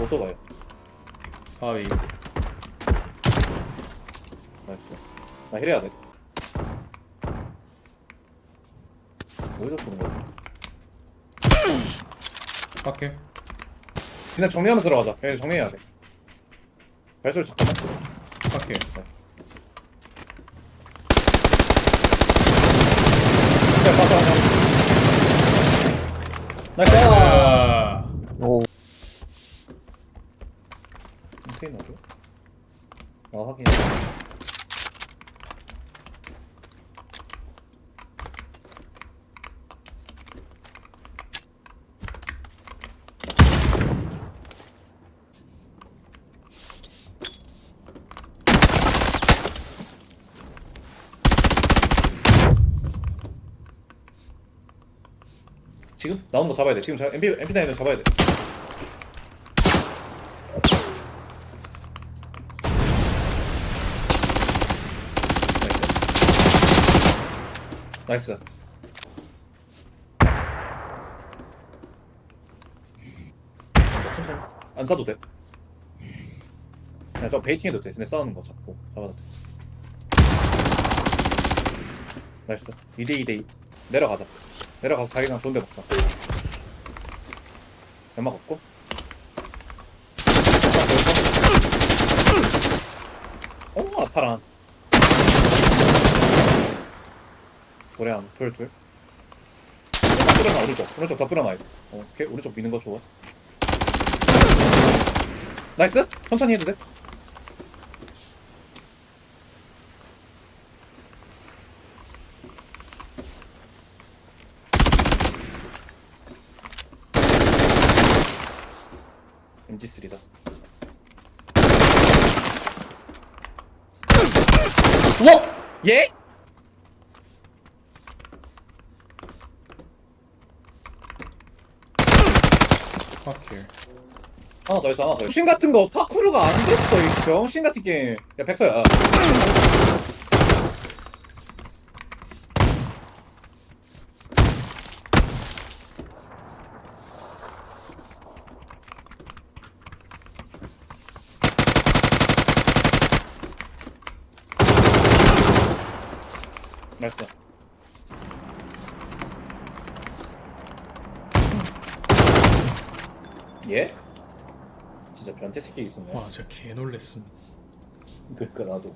오토바이 바위. 나이스 나 힐해야 돼. 어디서 쏘는 거지? 밖에. 그냥 정리하면서 들어가자. 그냥 정리해야. 돼 발소리 잠깐만. 밖에. 자, 가, 가, 가. 나이스 아 오. 컨테이너죠? 아 확인 지금? 나오는 거 잡아야 돼 지금 잡, MP, MP9을 잡아야 돼 나이스. 나이스. 천천히. 안 싸도 돼. 그냥 저 베이팅 해도 돼. 쟤네 싸우는 거 잡고 잡아도 돼. 나이스. 2대 2 대 2. 내려가자. 내려가서 자기랑 좋은 데 먹자. 연막 없고. 어, 아파란. 고래한 돌 둘. 더 뿌려놔 오른쪽 오른쪽 더 뿌려놔 이거. 어, 오케이 오른쪽 미는 거 좋아. 나이스 천천히 해도 돼. MG3다. 우와 예? 밖에 하나 더 있어 하나 더 있어. 신 같은 거 파쿠르가 안 됐어 이 병신 같은 게임. 야 벡터야. 나이스 예? 진짜 변태 새끼 있었네. 와 진짜 개 놀랬음. 그니까 나도